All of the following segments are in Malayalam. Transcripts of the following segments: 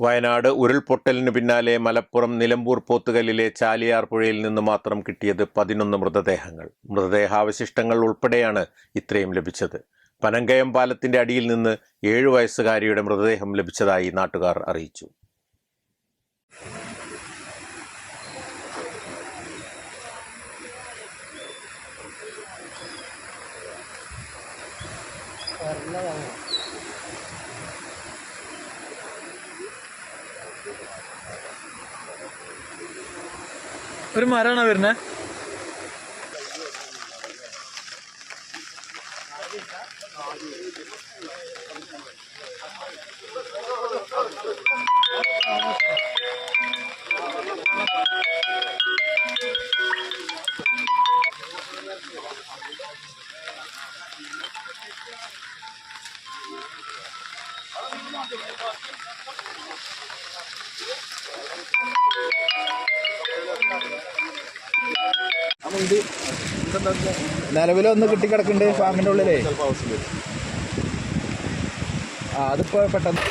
Wayanad ഉരുൾപൊട്ടലിന് പിന്നാലെ മലപ്പുറം നിലമ്പൂർ പോത്തുകല്ലിലെ ചാലിയാർ പുഴയിൽ നിന്ന് മാത്രം കിട്ടിയത് പതിനൊന്ന് മൃതദേഹങ്ങൾ. മൃതദേഹാവശിഷ്ടങ്ങൾ ഉൾപ്പെടെയാണ് ഇത്രയും ലഭിച്ചത്. പനങ്കയം പാലത്തിന്റെ അടിയിൽ നിന്ന് ഏഴു വയസ്സുകാരിയുടെ മൃതദേഹം ലഭിച്ചതായി നാട്ടുകാർ അറിയിച്ചു. ഒരു മരമാണ് വരുന്നത് നിലവിലൊന്ന് കിട്ടിക്കിടക്കുന്നുണ്ട് ഫാമിന്റെ ഉള്ളിലേ. ആ അതിപ്പോ പെട്ടെന്ന്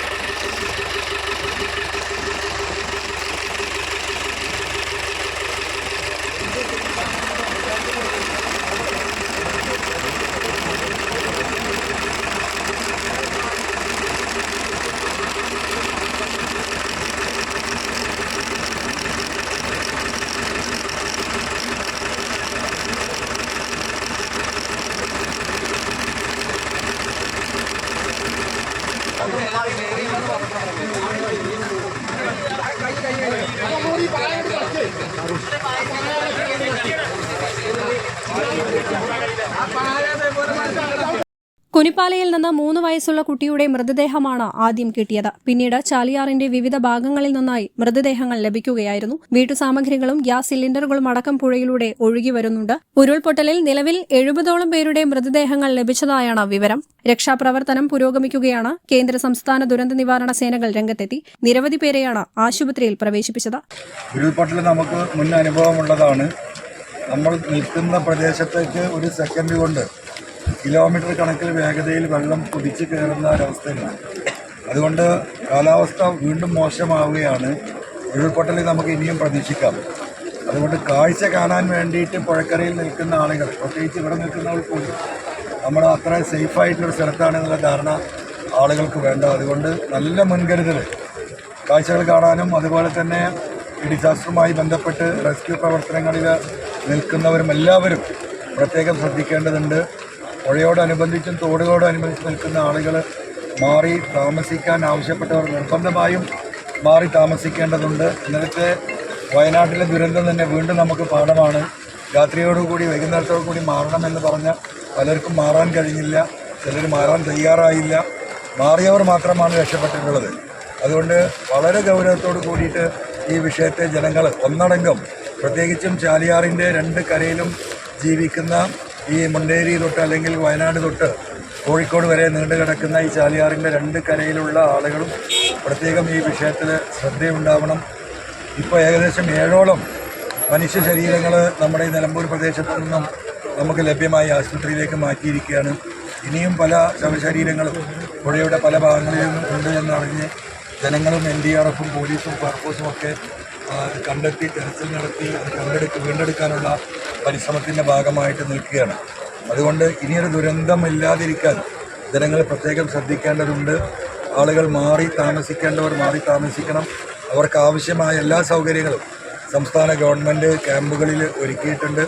കുനിപ്പാലയിൽ നിന്ന് മൂന്ന് വയസ്സുള്ള കുട്ടിയുടെ മൃതദേഹമാണ് ആദ്യം കിട്ടിയത്. പിന്നീട് ചാലിയാറിന്റെ വിവിധ ഭാഗങ്ങളിൽ നിന്നായി മൃതദേഹങ്ങൾ ലഭിക്കുകയായിരുന്നു. വീട്ടുസാമഗ്രികളും ഗ്യാസ് സിലിണ്ടറുകളും അടക്കം പുഴയിലൂടെ ഒഴുകി വരുന്നുണ്ട്. ഉരുൾപൊട്ടലിൽ നിലവിൽ എഴുപതോളം പേരുടെ മൃതദേഹങ്ങൾ ലഭിച്ചതായാണ് വിവരം. രക്ഷാപ്രവർത്തനം പുരോഗമിക്കുകയാണ്. കേന്ദ്ര സംസ്ഥാന ദുരന്ത നിവാരണ സേനകൾ രംഗത്തെത്തി. നിരവധി പേരെയാണ് ആശുപത്രിയിൽ പ്രവേശിപ്പിച്ചത്. ഉരുൾപൊട്ടൽ നമുക്ക് മുൻ അനുഭവമുള്ളതാണ്. നമ്മൾ നിൽക്കുന്ന പ്രദേശത്തേക്ക് ഒരു സെക്കൻഡ് കൊണ്ട് കിലോമീറ്റർ കണക്കിൽ വേഗതയിൽ വെള്ളം കുതിച്ചു കയറുന്ന ഒരവസ്ഥയുണ്ട് അതുകൊണ്ട് കാലാവസ്ഥ വീണ്ടും മോശമാവുകയാണ്. ഉരുൾപൊട്ടൽ നമുക്ക് ഇനിയും പ്രതീക്ഷിക്കാം. അതുകൊണ്ട് കാഴ്ച കാണാൻ വേണ്ടിയിട്ട് പുഴക്കരയിൽ നിൽക്കുന്ന ആളുകൾ പ്രത്യേകിച്ച് ഇവിടെ നിൽക്കുന്നവർ കൂടി നമ്മൾ അത്ര സേഫായിട്ടുള്ളൊരു സ്ഥലത്താണെന്നുള്ള ധാരണ ആളുകൾക്ക് വേണ്ട. അതുകൊണ്ട് നല്ല മുൻകരുതൽ. കാഴ്ചകൾ കാണാനും അതുപോലെ തന്നെ ഈ ഡിസാസ്റ്ററുമായി ബന്ധപ്പെട്ട് റെസ്ക്യൂ പ്രവർത്തനങ്ങളിൽ നിൽക്കുന്നവരും എല്ലാവരും പ്രത്യേകം ശ്രദ്ധിക്കേണ്ടതുണ്ട്. പുഴയോടനുബന്ധിച്ചും തോടുകളോടനുബന്ധിച്ച് നിൽക്കുന്ന ആളുകൾ മാറി താമസിക്കാൻ ആവശ്യപ്പെട്ടവർ നിർബന്ധമായും മാറി താമസിക്കേണ്ടതുണ്ട്. ഇന്നലത്തെ വയനാട്ടിലെ ദുരന്തം തന്നെ വീണ്ടും നമുക്ക് പാഠമാണ്. രാത്രിയോടുകൂടി വൈകുന്നേരത്തോടു കൂടി മാറണമെന്ന് പറഞ്ഞ പലർക്കും മാറാൻ കഴിഞ്ഞില്ല ചിലർ മാറാൻ തയ്യാറായില്ല. മാറിയവർ മാത്രമാണ് രക്ഷപ്പെട്ടിട്ടുള്ളത്. അതുകൊണ്ട് വളരെ ഗൗരവത്തോട് കൂടിയിട്ട് ഈ വിഷയത്തെ ജനങ്ങൾ ഒന്നടങ്കം പ്രത്യേകിച്ചും ചാലിയാറിന്റെ രണ്ട് കരയിലും ജീവിക്കുന്ന ഈ മുണ്ടേരി തൊട്ട് അല്ലെങ്കിൽ വയനാട് തൊട്ട് കോഴിക്കോട് വരെ നീണ്ടു കിടക്കുന്ന ഈ ചാലിയാറിന്റെ രണ്ട് കരയിലുള്ള ആളുകളും പ്രത്യേകം ഈ വിഷയത്തിൽ ശ്രദ്ധയുണ്ടാവണം. ഇപ്പോൾ ഏകദേശം ഏഴോളം മനുഷ്യ ശരീരങ്ങൾ നമ്മുടെ ഈ നിലമ്പൂർ പ്രദേശത്തു നിന്നും നമുക്ക് ലഭ്യമായി ആശുപത്രിയിലേക്ക് മാറ്റിയിരിക്കുകയാണ്. ഇനിയും പല ശവശരീരങ്ങളും പുഴയുടെ പല ഭാഗങ്ങളിൽ നിന്നും ഉണ്ട് എന്നറിഞ്ഞ് ജനങ്ങളും എൻ ഡി ആർ എഫും പോലീസും ഫയർഫോഴ്സും ഒക്കെ കണ്ടെത്തി തെരച്ചിൽ നടത്തി അത് കണ്ടെടുക്ക് വീണ്ടെടുക്കാനുള്ള പരിശ്രമത്തിന്റെ ഭാഗമായിട്ട് നിൽക്കുകയാണ്. അതുകൊണ്ട് ഇനിയൊരു ദുരന്തം ഇല്ലാതിരിക്കാൻ ജനങ്ങൾ പ്രത്യേകം ശ്രദ്ധിക്കേണ്ടതുണ്ട്. ആളുകൾ മാറി താമസിക്കേണ്ടവർ മാറി താമസിക്കണം. അവർക്ക് ആവശ്യമായ എല്ലാ സൗകര്യങ്ങളും സംസ്ഥാന ഗവൺമെന്റ് ക്യാമ്പുകളിൽ ഒരുക്കിയിട്ടുണ്ട്.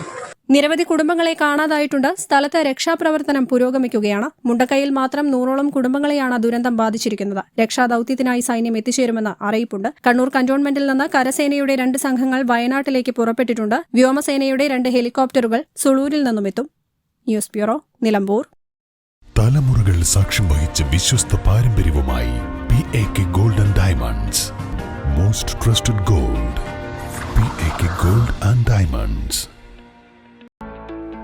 നിരവധി കുടുംബങ്ങളെ കാണാതായിട്ടുണ്ട്. സ്ഥലത്ത് രക്ഷാപ്രവർത്തനം പുരോഗമിക്കുകയാണ്. മുണ്ടക്കൈയിൽ മാത്രം നൂറോളം കുടുംബങ്ങളെയാണ് ദുരന്തം ബാധിച്ചിരിക്കുന്നത്. രക്ഷാദൌത്യത്തിനായി സൈന്യം എത്തിച്ചേരുമെന്ന് അറിയിപ്പുണ്ട്. കണ്ണൂർ കന്റോൺമെന്റിൽ നിന്ന് കരസേനയുടെ രണ്ട് സംഘങ്ങൾ വയനാട്ടിലേക്ക് പുറപ്പെട്ടിട്ടുണ്ട്. വ്യോമസേനയുടെ രണ്ട് ഹെലികോപ്റ്ററുകൾ സുളൂരിൽ നിന്നും എത്തും. News bureau Nilambur. തലമുറകൾ സാക്ഷ്യം വഹിച്ച വിശ്വസ്ത പാരമ്പര്യവുമായി P A K gold and diamonds most trusted gold P A K gold and diamonds